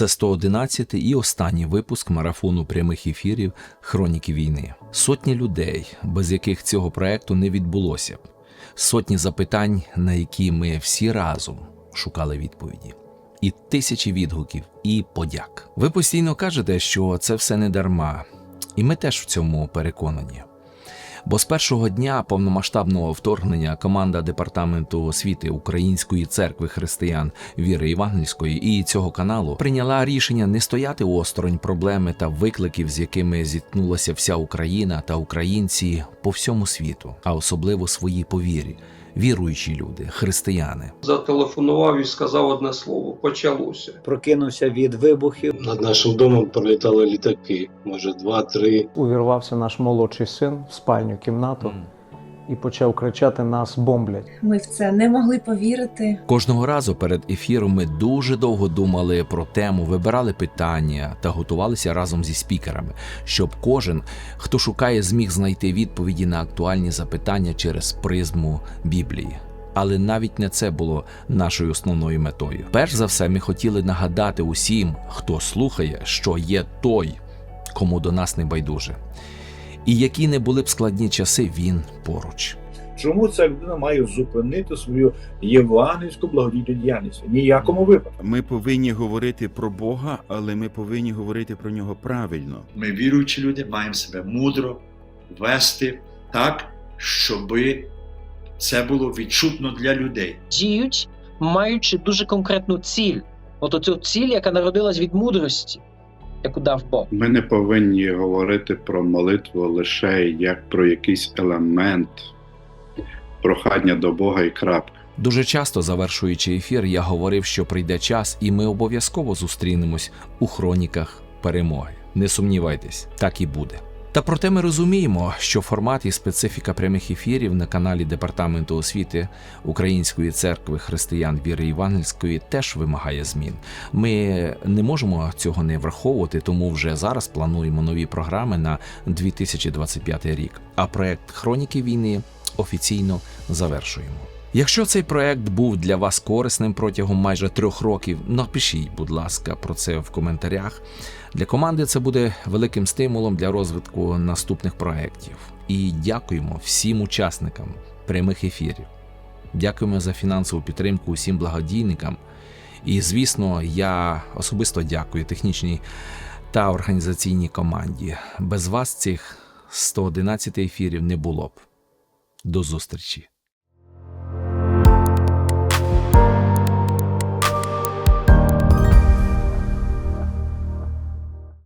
Це 111 і останній випуск марафону прямих ефірів Хроніки війни. Сотні людей, без яких цього проекту не відбулося б. Сотні запитань, на які ми всі разом шукали відповіді. І тисячі відгуків, і подяк. Ви постійно кажете, що це все не дарма, і ми теж в цьому переконані. Бо з першого дня повномасштабного вторгнення команда департаменту освіти Української церкви християн віри Євангельської і цього каналу прийняла рішення не стояти осторонь проблеми та викликів, з якими зіткнулася вся Україна та українці по всьому світу, а особливо свої повірі, віруючі люди, християни. Зателефонував і сказав одне слово: почалося. прокинувся від вибухів. Над нашим домом пролітали літаки, може два-три. Увірвався наш молодший син в спальню кімнату і почав кричати: нас бомблять. Ми в це не могли повірити. Кожного разу перед ефіром ми дуже довго думали про тему, вибирали питання та готувалися разом зі спікерами, щоб кожен, хто шукає, зміг знайти відповіді на актуальні запитання через призму Біблії. Але навіть не це було нашою основною метою. Перш за все, ми хотіли нагадати усім, хто слухає, що є той, кому до нас не байдуже. І які не були б складні часи, він поруч. Чому ця людина має зупинити свою євангельську благодійну діяльність? Ніякому випадку. Ми повинні говорити про Бога, але ми повинні говорити про нього правильно. Ми віруючі люди маємо себе мудро вести так, щоби це було відчутно для людей. діють, маючи дуже конкретну ціль. От оцю ціль, яка народилась від мудрості, яку дав Бог. Ми не повинні говорити про молитву лише як про якийсь елемент прохання до Бога і крапка. Дуже часто, завершуючи ефір, я говорив, що прийде час, і ми обов'язково зустрінемось у хроніках перемоги. Не сумнівайтесь, так і буде. Та проте ми розуміємо, що формат і специфіка прямих ефірів на каналі Департаменту освіти Української церкви християн віри Євангельської теж вимагає змін. Ми не можемо цього не враховувати, тому вже зараз плануємо нові програми на 2025 рік. А проект Хроніки війни офіційно завершуємо. Якщо цей проект був для вас корисним протягом майже трьох років, напишіть, будь ласка, про це в коментарях. Для команди це буде великим стимулом для розвитку наступних проєктів. І дякуємо всім учасникам прямих ефірів. Дякуємо за фінансову підтримку усім благодійникам. І, звісно, я особисто дякую технічній та організаційній команді. Без вас цих 111 ефірів не було б. До зустрічі!